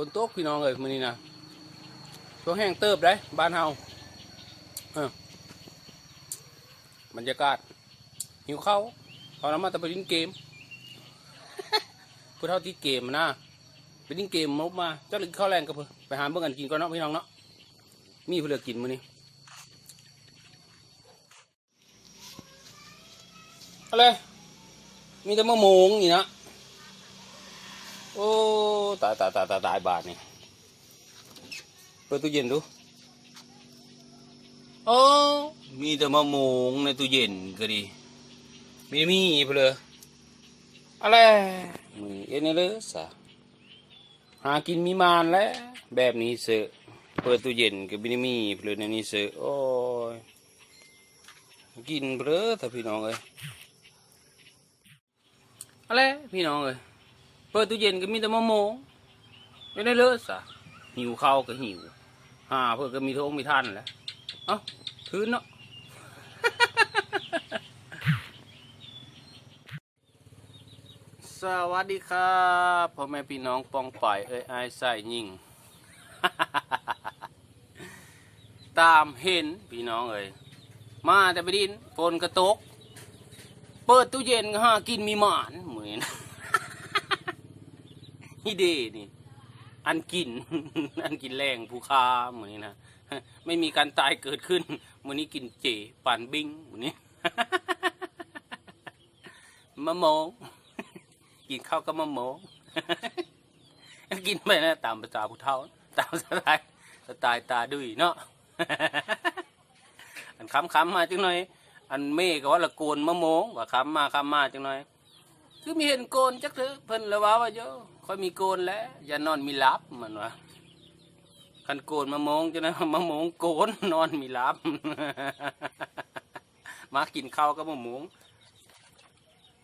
ฝนตกพี่น้องเอ้ยมื้อนี้นะช่วแห้งเติบได้บ้านเฮาเออบรรยากาศ หิวข้าวตอนนั้นมาแต่ไปเล่นเกมพูดเท่าที่เกมนะไปเล่นเกมมบมาเจ้าหรือข้าวแรงกับเพิ่นไปหาเบิ่งกันกินก่อนเนาะพี่น้องเนาะมีเพื่อกินมื้อนี้อะไรมีแต่มะม่วงนี่นะ โอ้ตายตายตายตายตายบาทนี่เปิดตู้เย็นดูโอ้มีแต่มะม่วงในตู้เย็นก็ดีมีมีเพลออะไรมือเอ็นเลยสะหากินมีมานแล้วแบบนี้เสอเปิดตู้เย็นก็ไม่มีเพลอในนี้เสอโอ้ยกินเพลอถ้าพี่น้องเอ้ยอะไรพี่น้องเอ้ย เปิดตู้เย็นก็มีแต่มะม่วงไม่ได้เลอะสะหิวข้าวก็หิวหาเพื่อก็มีท้องมีท่านแหล้วเอ้าคืนเนาะสวัสดีครับพ่อแม่พี่น้องปองป่ายเอ้ยไอายใส่ยิ่งตามเห็นพี่น้องเอ้ยมาแต่ไปดินฝนกระตก เปิดตู้เย็นก็หากินมีหมานเหมือน ฮิเดนี่ อันกิน อันกินแรงผู้ค้าเหมือนนี้นะไม่มีการตายเกิดขึ้นมือนี้กินเจป่านบิงมือนี้มะโมงกินข้าวกับมะโมงกินไปนะตามภาษาผู้เฒ่า ตามสไตล์สไตล์ตาดุยเนาะอันคำคำๆมาจังหน่อย อันเมก็ว่าละโกนมะโมงว่าคำมาคำมาจังหน่อย คือมีเห็นโกนจักเถอะเพิ่นละว่าว่าเยอะ ค่อยมีโกนแล้ว อย่านอนมีลับมันว่าคันโกนมะโมงจังนะมะโมงโกนนอนมีลับ มากินข้าวก็มะโมง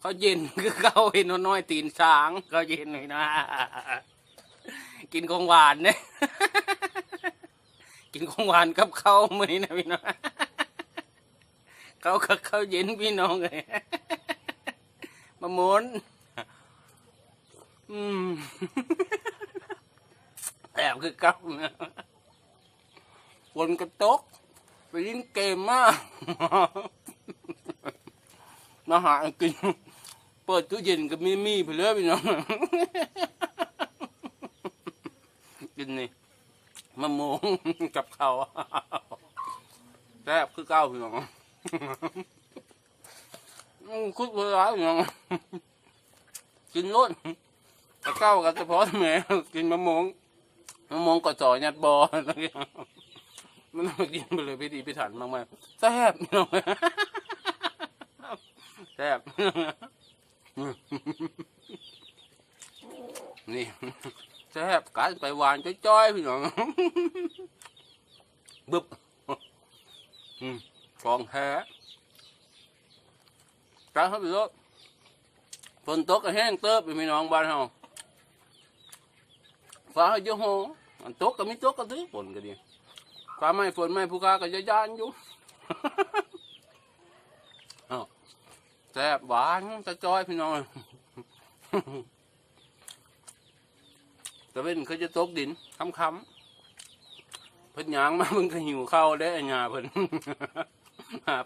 เขาเย็นคือเขาเห็นน้อยตีนช้างเขาเย็นเลยนะ กินของหวานเนี่ยกินของหวานกับข้าวมือนี้นะพี่น้องเขากับข้าวเย็นพี่น้องเลยมาหมุน อืมแอบคือเก้านะวนกระตก ไปเล่นเกมมากมาหากิน เปิดตู้เย็นกับมีมีไปเลยพี่น้องกินนี่มะม่วงกับเขาวแซ่บคือเก้าพี่น้องคุดเวลาอย่างกินรส ตะเก้ากับเฉพาะแม่กินมะม่วงมะม่วงก็จ่อยัดบออะไรอย่างนี้มันเอากินไปเลยพี่ดีพี่ถันมากมากๆแซ่บน้องแซ่บนี่แซ่บกัดไปหวานจ้อยๆพี่น้องบึบฟองแท้จ้าครับพี่รถฝนตกก็แห้งเติบพี่น้องบ้านเฮา ฟ้าเยอะโหอันตกก็มีตกก็ถือฝนก็ดีฟ้าไม่ฝนไม่ผู้ค้าก็จะยานอยู่อ้าวแซ่บหวานจะจอยพี่น้องต่เป็นเขาจะตกดินคำคำๆเพิ่นหยางมามึงก็หิวข้าวได้ไอ้ยาเพิ่น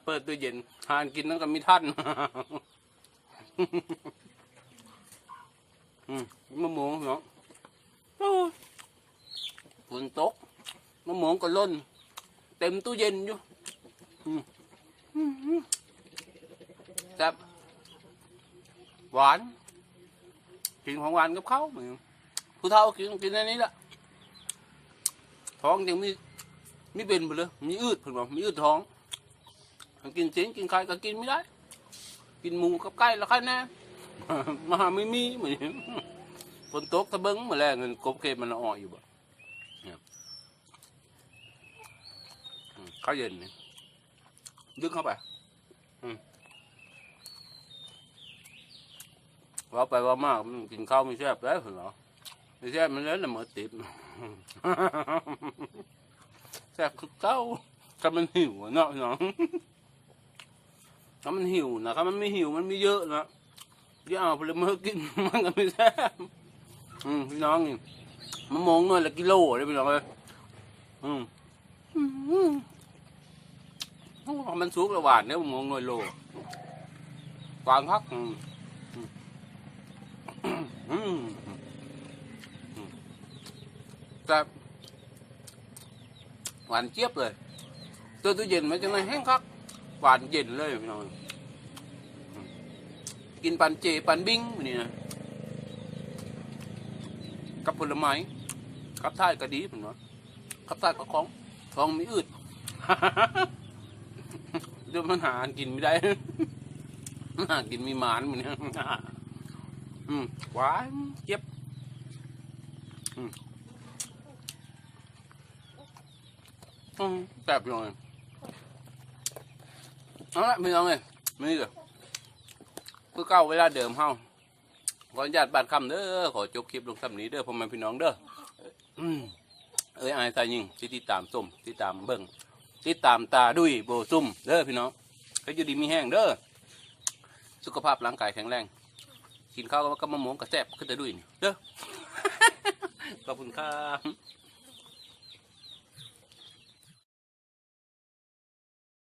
เปิดตู้เย็นทานกินนั่นก็มีท่านอืมมะม่วงเนาะโอ้ย ฝนตกมะม่วงก็ล้นเต็มตู้เย็นอยู่แซ่บหวานกินของหวานกับเขาวเหมือนผู้เฒ่ากินกินอันนี้แหละท้องยังมีมีเป็นไปเลยมีอืดเพิ่นบอกมีอืดท้องกินเสียงกินไข่ก็กินไม่ได้ กินหมูกับไก่แล้วใครแน่มาไม่มีเหมือน ฝนตกตะเบิงมาแล้วเงินกบเกมันอ่ออยู่บ่เนี่ยอืมข้าวเย็นนี่ดึงเข้าไปว่าไปว่ามากมันกินข้าวไม่แซ่บแล้วเหรอไม่แซ่บมันแล้วนะเหมือนติดแซ่บคือเก้าถ้ามันหิวเนาะพี่น้องถ้ามันหิวนะครับมันไม่หิวมันไม่เยอะนะย่าเอาผลไม้กินมันก็ไม่แซ่บ อืมพี่น้องนี่มะม่วงหน่วยละกิโลเลยพี่น้องเลยอืมอืมมันสุกและหวานเนี่ยมะม่วงหน่วยโลหวานพักอืมอืมอืมอืมแต่หวานเจี๊ยบเลยตัวตู้เย็นมันจะไม่แห้งคักหวานเย็นเลยพี่น้องกินปันเจปันบิ้งนี่นะ กับผลไม้กับท่ายก็ดีผมเนาะกับท่ายก็ของท้องไม่อืดเดี๋ยวมันหากินไม่ได้มันหากินมีหมานเหมือนกันอืมหวานเจ็บอืมแซ่บอยู่เลยเอาละไม่เอาเลยไม่เหรอคือเก่าเวลาเดิมเฮา ออนุญาตบาดคำเด้อขอจบคลิปลงคำนี้เด้อพ่อแม่พี่น้องเด้ออืมเอ้ยอายตายยิงที่ติดตามส้มติดตามเบิ่งติดตามตาดุยโบซุ่มเด้อพี่น้องก็อยู่ดีมีแห้งเด้อสุขภาพร่างกายแข็งแรงกินข้าวก็มะม่วงกระแซบขึ้นแต่ดุยเด้อขอบคุณครับ